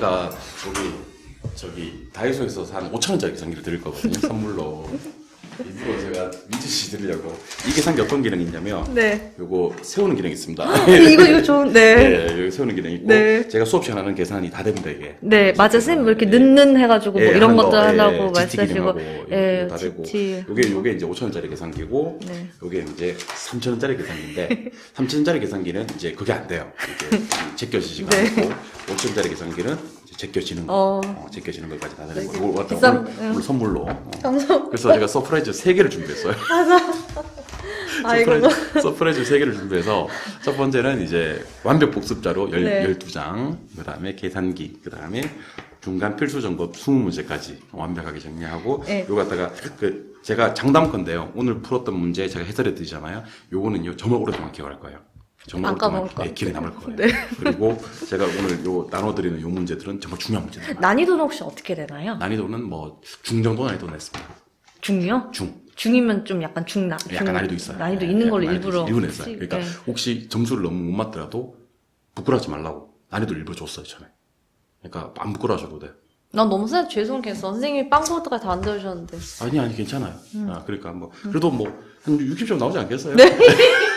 제가 여기 저기 다이소에서 산 5천 원짜리 계산기를 드릴 거거든요. 선물로. 일부러 제가 민지 씨 드리려고. 이 계산기 어떤 기능이 있냐면 네. 요거 세우는 기능이 있습니다. 이거 이거 좋은 네. 네, 여기 세우는 기능이 있고 네. 제가 수업 시간 하는 계산이 다 됩니다 이게. 네, 맞아. 선생님 뭐 이렇게 예. 는는 해가지고 뭐 예, 이런 하는 거, 것도 예, 하려고 GT 말씀하시고. 기능하고 예, 이거 다 되고. GT. 요게 요게 이제 5천 원짜리 계산기고 네. 요게 이제 3천 원짜리 계산기인데 3천 원짜리 계산기는 이제 그게 안 돼요. 이게 제껴지지가 네. 않고 5천 원짜리 계산기는 이 제 제껴지는 거, 어. 어, 제껴지는 것까지 다 네, 거. 이거 비싼- 오늘, 응. 오늘 선물로. 어. 그래서 제가 서프라이즈 3개를 준비했어요. 아이고. 서프라이즈, 서프라이즈 3개를 준비해서 첫 번째는 이제 완벽 복습자로 열, 네. 12장, 그 다음에 계산기, 그 다음에 중간 필수 점검 20문제까지 완벽하게 정리하고 네. 요거 갖다가 그 제가 장담컨대요. 오늘 풀었던 문제 제가 해설해 드리잖아요. 요거는요 정말 오랫동안 기억할 거예요. 정말 안 오랫동안 까먹을 것 예, 기억에 남을 거예요. 네. 그리고 제가 오늘 요 나눠드리는 요 문제들은 정말 중요한 문제들. 난이도는 혹시 어떻게 되나요? 난이도는 뭐 중정도 난이도 냈습니다. 중요? 중. 중이면 좀 약간 중나. 약간 중- 난이도 있어요. 난이도 예, 있는 약간 걸로 난이도 일부러. 있어요. 일부러 냈어요. 혹시- 그러니까 네. 혹시 점수를 너무 못 맞더라도 부끄러워하지 말라고 난이도 일부러 줬어요 처음에. 그러니까 안 부끄러워하셔도 돼. 난 너무 선 죄송했어. 선생님이 빵보드까지 다 만들어주셨는데. 아니 아니 괜찮아요. 음. 아 그러니까 뭐 그래도 뭐 한 60점 나오지 않겠어요? 네.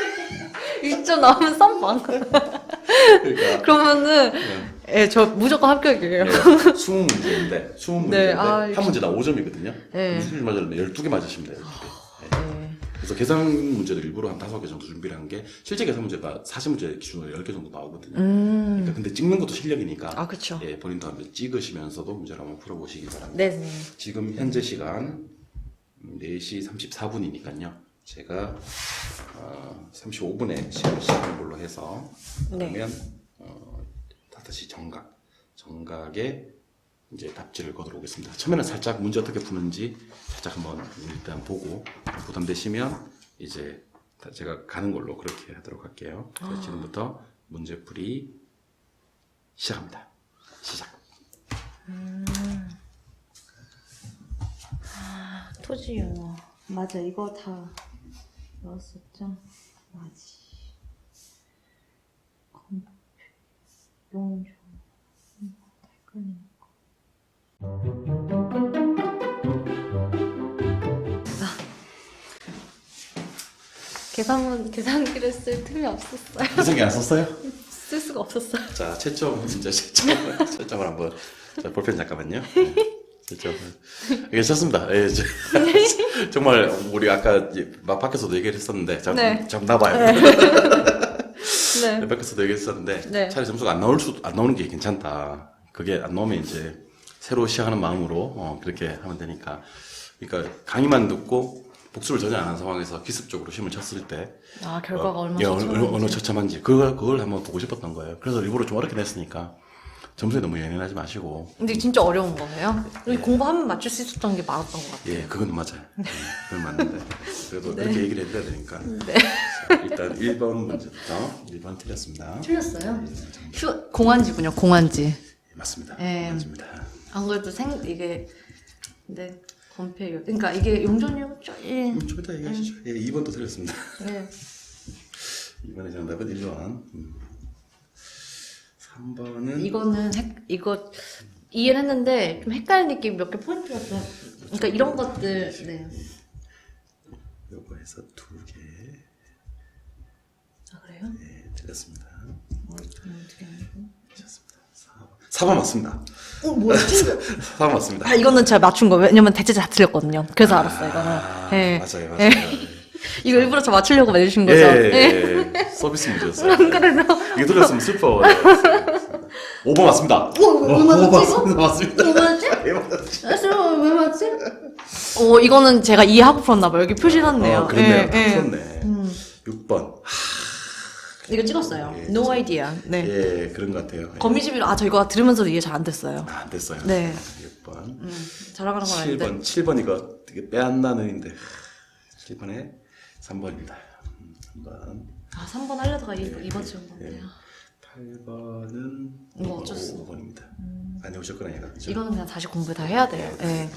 1점 나오면 썸빵. 그러니까 그러면은, 네. 예, 저 무조건 합격이에요. 네, 20문제인데 20문제인데 네, 아, 한 문제 다 5점이거든요. 네. 무슨 말 맞으면 12개 맞으시면 돼요. 12개. 네. 네. 그래서 계산 문제들 일부러 한 5개 정도 준비를 한 게 실제 계산 문제가 40문제 기준으로 10개 정도 나오거든요. 음. 그러니까 근데 찍는 것도 실력이니까 아, 그쵸. 예, 본인도 한번 찍으시면서도 문제를 한번 풀어보시기 바랍니다. 네네. 지금 현재 시간 4시 34분이니까요. 제가 어, 35분에 시험 시작하는 걸로 해서 네. 그러면 어, 5시 정각 정각에 이제 답지를 거들어 오겠습니다. 처음에는 살짝 문제 어떻게 푸는지 살짝 한번 일단 보고 부담되시면 이제 다 제가 가는 걸로 그렇게 하도록 할게요. 그래서 지금부터 문제풀이 시작합니다. 시작. 토지 용어. 맞아, 이거 다 넣었었죠? 맞지. 건표, 용조. 음, 헷갈리네. 아. 계산문, 계산기를 쓸 틈이 없었어요. 이성이 안 썼어요? 쓸 수가 없었어요. 자, 채점, 이제 채점, 채점을 한번. 자, 볼펜 잠깐만요. 네, 채점을. 괜찮습니다. 예, 이제. 정말, 우리 아까 막 밖에서도 얘기를 했었는데, 잠, 네. 잠 나봐요. 네. 밖에서도 얘기했었는데, 네. 차라리 점수가 안 나올 수, 안 나오는 게 괜찮다. 그게 안 나오면 이제, 새로 시작하는 마음으로, 어, 그렇게 하면 되니까. 그러니까, 강의만 듣고, 복습을 전혀 안 한 상황에서 기습적으로 시험을 쳤을 때, 아, 결과가 얼마나 예. 어느 처참한지 그걸 그걸 한번 보고 싶었던 거예요. 그래서 일부러 좀 어렵게 냈으니까 점수에 너무 연연하지 마시고 근데 진짜 어려운 거예요? 여기 공부하면 맞출 수 있었던 게 많았던 것 같아요. 예 그건 맞아요. 예, 그건 맞는데 그래도 그렇게 얘기를 해드려야 되니까 네. 자, 일단 1번 문제부터 1번 틀렸습니다. 틀렸어요? 휴, 공안지군요, 공안지. 예, 맞습니다. 예. 맞습니다. 안 그래도 생, 이게, 네, 건폐율. 그러니까 이게 예. 음, 좀 이따 얘기하시죠. 예, 2번도 틀렸습니다. 네. 2번의 정답은 1번. 음. 3 번은 이거는, 헷, 이거, 이해를 했는데, 좀 헷갈리는 게몇개 포인트가 좀, 그러니까 이런 것들, 네. 요거 해서 두 개. 아, 그래요? 예, 틀렸습니다. 어, 알고? 틀렸습니다. 4번. 4번 맞습니다. 어, 뭐였지? 4번 맞습니다. 아, 이거는 제가 맞춘 거예요. 왜냐면 대체 다 틀렸거든요. 그래서 알았어요, 이거는. 아, 예. 맞아요, 예. 맞아요. 이거 일부러 저 맞추려고 내주신 예, 거죠? 예, 예. 서비스 문제였어요. 이게 틀렸으면 슬퍼. 5번 맞습니다. 왜 맞았지, 이거? 맞습니다. 맞습니다. 왜 맞지? 예, 맞았지. 아, 왜 맞지? 어, 이거는 제가 이해하고 풀었나봐요. 여기 표시났네요. 어, 그렇네요. 예, 예. 풀었네. 음. 6번. 이거 찍었어요. 예, no idea. 네. 예, 그런 것 같아요. 예. 거미집이라, 아, 저 이거 들으면서도 이해 잘 안 됐어요. 아, 안 됐어요. 네. 6번. 음, 자랑하는 건 아닌데. 7번. 7번 이거 되게 빼앗나는 인데. 7번에 3번입니다. 3번. 아, 3번 하려다가 2번, 2번 찍은 예. 건데요. 8번은 이거 어쩔 수 5번입니다. 안 해오셨거나 얘가. 그죠? 이거는 그냥 다시 공부 다 해야 돼요. 예.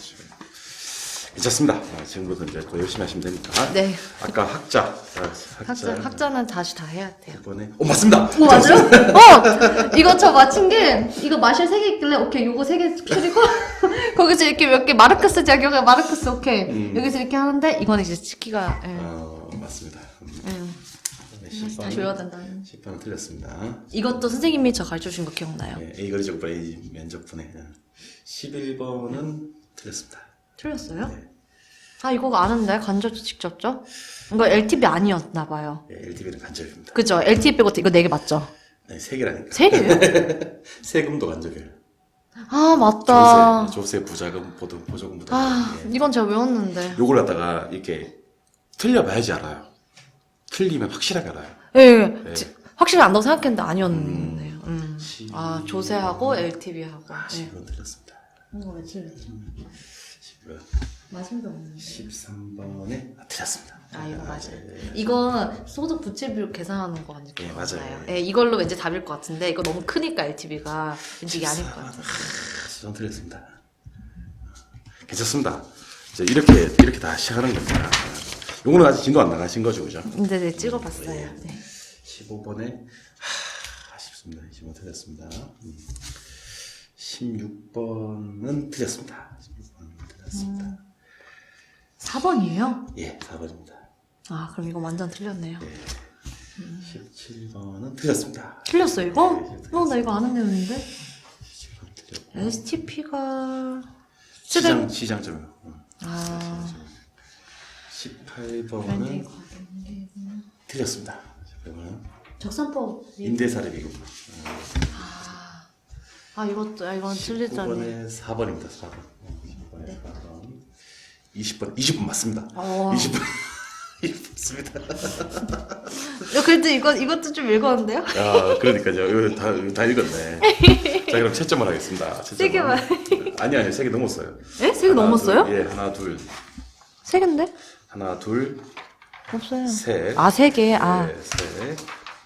괜찮습니다. 아, 지금부터 이제 또 열심히 하시면 되니까. 네. 아까 학자. 아, 학자, 학자는 다시 다 해야 돼요. 이번에. 어, 맞습니다! 오, 맞아요? 어! 이거 저 맞힌 게, 이거 마실 세 개 있길래, 오케이, 요거 세 개 줄이고, 거기서 이렇게 몇 개, 마르크스 작용에 마르크스, 오케이. 음. 여기서 이렇게 하는데, 이거는 이제 치키가, 예. 어, 맞습니다. 음. 음. 네, 다시 10번. 다시 외워야 된다. 10번은 틀렸습니다. 이것도 선생님이 저 가르쳐 주신 거 기억나요? 네, A 거리적 A 면접분에 11번은 틀렸습니다. 틀렸어요? 네. 아, 이거 아는데? 간접적 직접적? 이거 LTV 아니었나 봐요. 네, LTV는 간접입니다. 그죠? LTV 빼고 이거 네 개 맞죠? 네, 세 개라니까. 세 개요? 세금도 간접이에요. 아, 맞다. 조세, 조세 부자금, 보도, 보조금부터. 아, 예. 이건 제가 외웠는데. 요걸 갖다가 이렇게 틀려봐야지 알아요. 틀리면 확실하게 알아요. 예, 네. 지- 확실히 안다고 생각했는데 아니었네요. 음. 시- 아, 조세하고 LTV하고. 아, 네. 10번 틀렸습니다. 이거 왜 틀렸지? 10번. 마신도 없는데. 13번에 아, 틀렸습니다. 아, 이거 맞아요. 예. 이거 소득 부채비율 계산하는 거 아니에요? 예, 맞아요. 예, 이걸로 왠지 답일 것 같은데, 이거 너무 크니까 LTV가 왠지 이게 아닐 것 같아요. 수정 틀렸습니다. 괜찮습니다. 이제 이렇게 이렇게 다 시작하는 겁니다. 요거는 아직 진도 안 나가신 거죠, 그죠? 근데 네, 찍어봤어요. 네. 15번에 하, 아쉽습니다. 15번 틀렸습니다. 음. 16번은 틀렸습니다. 16번은 틀렸습니다. 4번이에요? 예, 4번입니다. 아, 그럼 이거 완전 틀렸네요. 17번은 틀렸습니다. 틀렸어, 이거? 네, 어, 나 이거 아는 내용인데? 17번 틀렸고 STP가. 시장 시장점이요. 음. 아, 18번은 틀렸습니다. 18번은 적산법. 임대사례 비금. 아, 이것도, 아, 이건 틀리다니. 9번에 4번입니다. 4번. 9번에 4번. 20번. 20번 맞습니다. 어. 20번. 20번 맞습니다. 야, 그래도 이거, 이것도 좀 읽었는데요? 야, 그러니까요. 다, 다 읽었네. 자, 그럼 채점을 하겠습니다. 세 개만. 아니, 아니, 세개 넘었어요. 에? 세개 하나, 넘었어요? 둘, 예, 하나, 둘. 세 개인데? 하나, 둘, 없어요. 셋. 아, 세 개. 아, 네, 셋.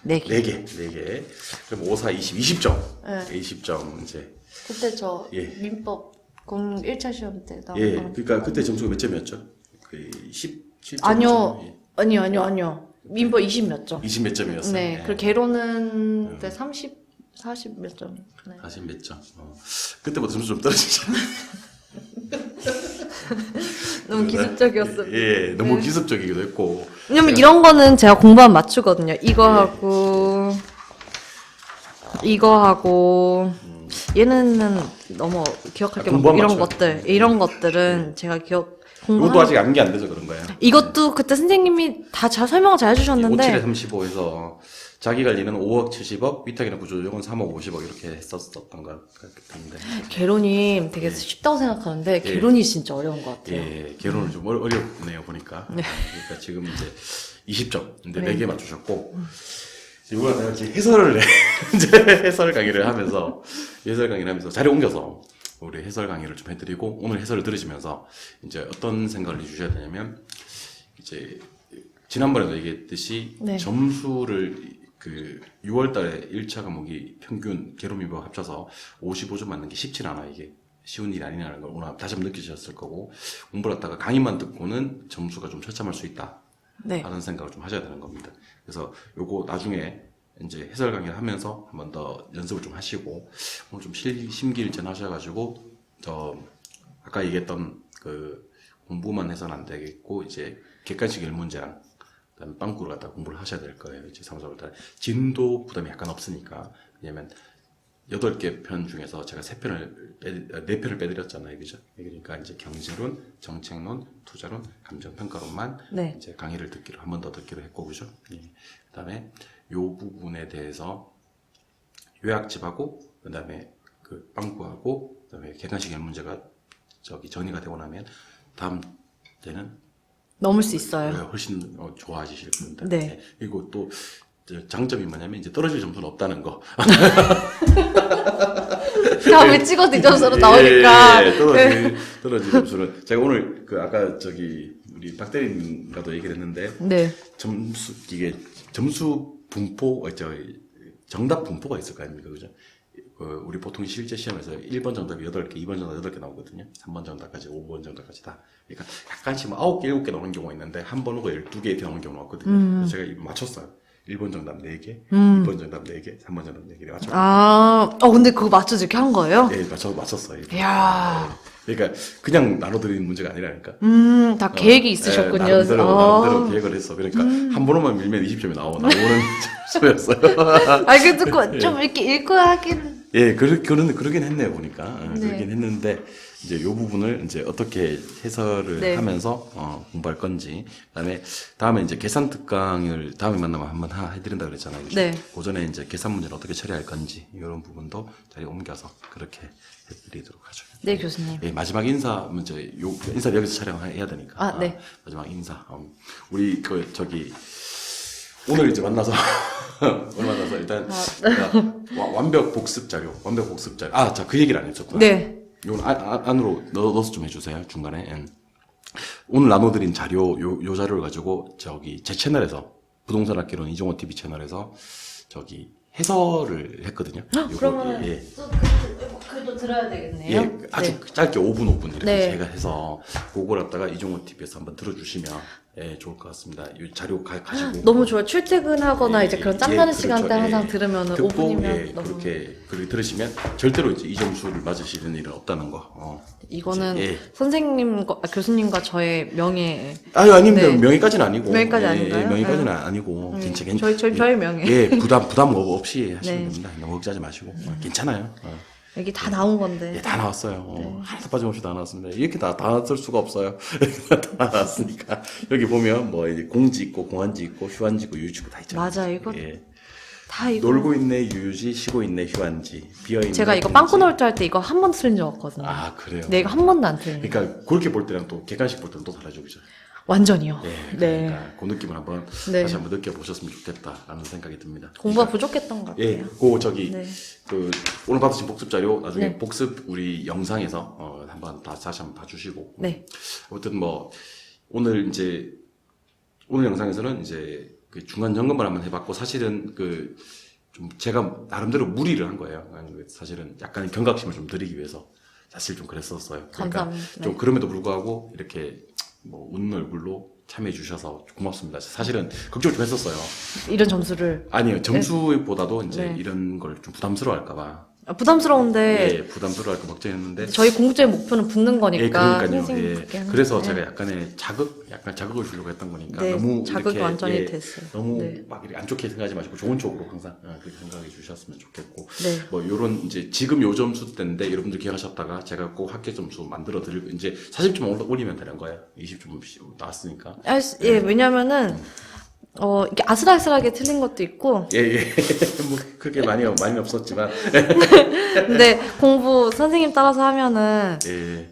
네 개. 네 개, 네 개. 그럼 5, 4, 20, 20점. 네. 20점, 이제. 그때 저 예. 민법 공 1차 시험 때 나온 예, 거. 그러니까 그때 점수가 몇 점이었죠? 그 17점. 아니요. 아니요, 아니요, 아니요. 민법 20 몇 점. 20 몇 점이었어요. 네. 예. 그리고 개로는 그때 30, 40 몇 점. 네. 40 몇 점. 어. 그때보다 점수 좀 떨어지죠. 너무 기술적이었어요. 예, 너무 네. 기습적이기도 했고. 왜냐면 이런 거는 제가 공부하면 맞추거든요. 이거 하고, 이거 하고, 얘는 너무 기억할 게 아, 많고, 공부하면 이런 맞춰요. 것들, 이런 것들은 제가 기억, 이것도 공부 아직 암기 안 돼서 그런 거예요. 이것도 그때 선생님이 다 잘 설명을 잘 57에 해주셨는데, 35에서 자기 관리는 5억 70억, 위탁이나 구조조정은 3억 50억 이렇게 했었었던 것 같은데. 개론이 되게 쉽다고 생각하는데, 개론이 진짜 어려운 것 같아요. 예, 결혼은 좀 어려- 어렵네요, 보니까. 그러니까 지금 이제 20점. 근데 네. 4개 맞추셨고, 이거 내가 이제 해설을, 해. 이제 해설 강의를 하면서, 해설 강의를 하면서 자리 옮겨서 우리 해설 강의를 좀 해드리고, 오늘 해설을 들으시면서 이제 어떤 생각을 해주셔야 되냐면, 이제 지난번에도 얘기했듯이 네. 점수를 그 6월 달에 1차 과목이 평균 개론미법 합쳐서 55점 맞는 게 쉽진 않아 이게 쉬운 일이 아니라는 걸 오늘 다시 한번 느끼셨을 거고 공부를 했다가 강의만 듣고는 점수가 좀 처참할 수 있다 네. 하는 생각을 좀 하셔야 되는 겁니다. 그래서 요거 나중에 이제 해설 강의를 하면서 한번 더 연습을 좀 하시고 오늘 좀 실- 심기일전 하셔가지고 저 아까 얘기했던 그 공부만 해서는 안 되겠고 이제 객관식 일문제랑 그다음에 빵꾸를 갖다 공부를 하셔야 될 거예요. 이제 3, 4월 달에 진도 부담이 약간 없으니까 왜냐면 여덟 개편 중에서 제가 세 편을 빼, 네 편을 빼드렸잖아요, 그죠? 그러니까 이제 경제론, 정책론, 투자론, 감정평가론만 네. 이제 강의를 듣기로 한 번 더 듣기로 했고, 그죠? 예. 그다음에 요 부분에 대해서 요약집하고 그다음에 그 빵꾸하고 그다음에 객관식 문제가 저기 정리가 되고 나면 다음 때는 넘을 수 있어요. 훨씬 어, 좋아지실 겁니다. 네. 예. 그리고 또 이제 장점이 뭐냐면 이제 떨어질 점수는 없다는 거. 다음에 찍어도 이 점수로 나오니까. 예, 예, 떨어질, 떨어질 점수는 제가 오늘 그 아까 저기 우리 박 대리님과도 얘기를 했는데 네. 점수 이게 점수 분포 어, 저 정답 분포가 있을 거 아닙니까 그죠? 그 우리 보통 실제 시험에서 1번 정답이 8개, 2번 정답 8개 나오거든요. 3번 정답까지, 5번 정답까지 다. 그러니까 약간씩 뭐 9개, 7개 나오는 경우가 있는데 한번 오고 12개 이렇게 나오는 경우가 있거든요. 그래서 제가 맞췄어요. 1번 정답 4개, 2번 정답 4개, 3번 정답 4개 맞췄어요. 아, 어, 근데 그거 맞춰서 이렇게 한 거예요? 예, 맞춰, 맞췄어요. 이야. 그러니까 그냥 나눠드리는 문제가 아니라니까. 음, 다 계획이 예, 있으셨군요. 나름대로, 어. 나름대로 계획을 했어. 그러니까 한 번만 밀면 20점이 나오, 나오는 점수였어요. 아, 그래도 그좀 이렇게 읽고 하기는. 예, 그러, 그런, 그러긴 했네요, 보니까. 어, 네. 그러긴 했는데, 이제 요 부분을 이제 어떻게 해설을 네. 하면서, 어, 공부할 건지. 그 다음에, 다음에 이제 계산 특강을 다음에 만나면 한번 하, 해드린다 그랬잖아요. 그죠? 네. 고전에 이제 계산 문제를 어떻게 처리할 건지, 이런 부분도 자리 옮겨서 그렇게 해드리도록 하죠. 네, 교수님. 예, 마지막 인사 문제, 요, 인사 여기서 촬영해야 되니까. 아, 네. 마지막 인사. 음, 우리, 그, 저기, 오늘 이제 만나서, 오늘 만나서 일단, 제가 와- 완벽 복습 자료, 완벽 복습 자료. 아, 자, 그 얘기를 안 했었구나. 네. 이건 안, 안- 안으로 넣, 넣어서 좀 해주세요, 중간에. 예. 오늘 나눠드린 자료, 요, 요 자료를 가지고, 저기, 제 채널에서, 부동산 학기론 이종호 TV 채널에서, 저기, 해설을 했거든요. 요거, 그러면은 예. 또 그, 그래도 들어야 되겠네요. 예, 아주 짧게 5분 5분 이렇게 네. 제가 해서 그걸 갖다가 이종호 TV에서 한번 들어주시면 예, 좋을 것 같습니다. 이 자료 가, 가지고 너무 좋아요. 출퇴근하거나 예, 이제 그런 예, 짬나는 그렇죠. 시간대 예. 항상 들으면 은 듣고 5분이면 예, 너무 그렇게 그걸 들으시면 절대로 이제 이 점수를 맞으시는 일은 없다는 거. 어. 이거는 예. 선생님과 아, 교수님과 저의 명예 아유 아닙니다. 네. 명예까지는 아니고 명예까지 예, 아닌가요? 예, 명예까지는 아니고 음, 괜찮 저희- 저희- 예, 저희 명예. 예 부담 부담 없이 하시면 네. 됩니다. 너무 걱정하지 마시고 어, 괜찮아요. 어. 여기 다 나온 건데. 예, 다 나왔어요. 어, 네. 하나도 빠짐없이 다 나왔습니다. 이렇게 다, 다 나왔을 수가 없어요. 다 나왔으니까. 여기 보면, 뭐, 공지 있고, 공한지 있고, 휴한지 있고, 유유지 있고 다 있잖아요. 맞아, 이거 예. 다 이거 놀고 있네, 유유지, 쉬고 있네, 휴한지, 비어있네. 제가 이거 공지. 빵꾸 넣을 때할때 이거 한 번 틀린 적 없거든요. 아, 그래요? 네, 이거 한 번도 안 틀린. 그러니까, 그렇게 볼 때랑 또, 객관식 볼 때는 또 달라지고, 그죠? 완전히요. 예. 네. 그러니까, 그 느낌을 한번, 네. 다시 한번 느껴보셨으면 좋겠다라는 생각이 듭니다. 공부가 부족했던 것 예, 같아요. 그 저기 네. 그 오늘 받으신 복습 자료 나중에 네. 복습 우리 영상에서 어, 한번 다 다시 한번 봐주시고 네. 아무튼 뭐 오늘 이제 오늘 영상에서는 이제 그 중간 점검을 한번 해봤고 사실은 그 좀 제가 나름대로 무리를 한 거예요. 아니, 사실은 약간 경각심을 좀 드리기 위해서 사실 좀 그랬었어요. 그러니까 감사합니다. 좀 그럼에도 불구하고 이렇게 뭐 웃는 얼굴로 참여해 주셔서 고맙습니다. 사실은 걱정 좀 했었어요. 이런 점수를 아니요 점수보다도 이제 네. 이런 걸 좀 부담스러워할까봐 아, 부담스러운데 예 부담스러워할까 걱정했는데 저희 궁극적인 목표는 붙는 거니까 예 그러니까요 선생님 예 붙게 하는 그래서. 제가 약간의 자극 약간 자극을 주려고 했던 거니까 네, 너무 자극이 이렇게, 완전히 예, 됐어요. 너무 네. 막 이렇게 안 좋게 생각하지 마시고 좋은 쪽으로 항상 어, 그렇게 생각해 주셨으면 좋겠고 네. 뭐 요런 이제 지금 요 점수 때인데 여러분들 기억하셨다가 제가 꼭 합계 점수 만들어 드리고 이제 40점 올리면 되는 거예요 20점 나왔으니까 아, 예, 왜냐면은 어 이게 아슬아슬하게 틀린 것도 있고. 예 예. 뭐 그렇게 많이 많이 없었지만. 근데 공부 선생님 따라서 하면은 예.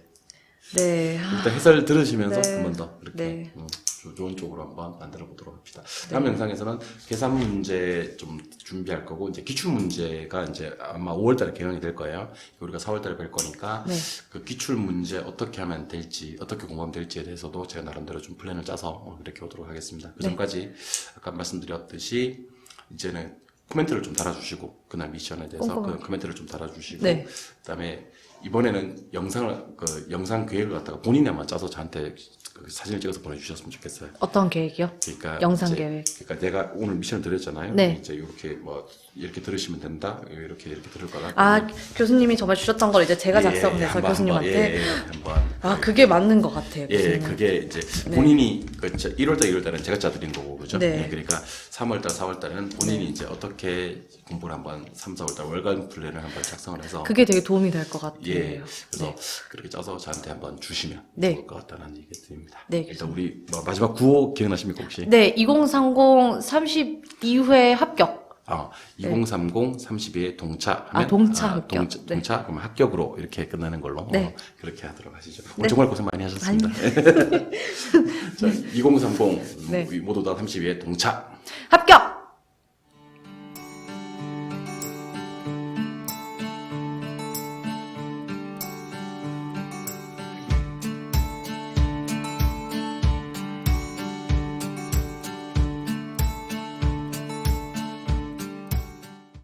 네. 일단 해설 들으시면서 네. 한번 더 이렇게. 네. 음, 조- 좋은 쪽으로 한번 만들어 보도록 합시다. 다음 영상에서는 계산 문제 좀 준비할 거고 이제 기출 문제가 이제 아마 5월달에 개강이 될 거예요. 우리가 4월달에 뵐 거니까 네. 그 기출 문제 어떻게 하면 될지 어떻게 공부하면 될지에 대해서도 제가 나름대로 좀 플랜을 짜서 어, 그렇게 오도록 하겠습니다. 그 네. 전까지 아까 말씀드렸듯이 이제는 코멘트를 좀 달아주시고 그날 미션에 대해서 꼼꼼하게. 그 코멘트를 좀 달아주시고 네. 그다음에 이번에는 영상을 그 영상 계획을 갖다가 본인이 한번 짜서 저한테 그 사진을 찍어서 보내주셨으면 좋겠어요. 어떤 계획이요? 그러니까 영상 이제 계획. 그러니까 내가 오늘 미션을 드렸잖아요. 네. 이제 이렇게 뭐 이렇게 들으시면 된다. 이렇게 이렇게 들을 거다. 아 교수님이 정말 주셨던 걸 이제 제가 예, 작성해서 교수님한테 한번, 예, 예, 한번 아 그게 맞는 것 같아요 예, 교수님 그게 이제 네. 본인이 그 1월달, 2월달은 제가 짜드린 거고, 그죠? 네. 예, 그러니까 3월달, 4월달은 본인이 이제 어떻게 공부를 한번 3, 4월달 월간 플랜을 한번 작성을 해서 그게 되게 도움이 될 것 같아요 예, 그래서 네. 그렇게 짜서 저한테 한번 주시면 네. 좋을 것 같다는 얘기 드립니다. 네, 일단 우리 뭐 마지막 구호 기억나십니까 혹시? 네, 2030 32회 합격. 아, 2030 32에 동차 하면 아, 동차 합격. 동차, 네. 동차 그러면 합격으로 이렇게 끝나는 걸로 네. 어, 그렇게 하도록 하시죠. 네. 오늘 정말 고생 많이 하셨습니다. 자, 2030 네. 모두 다 32에 동차. 합격!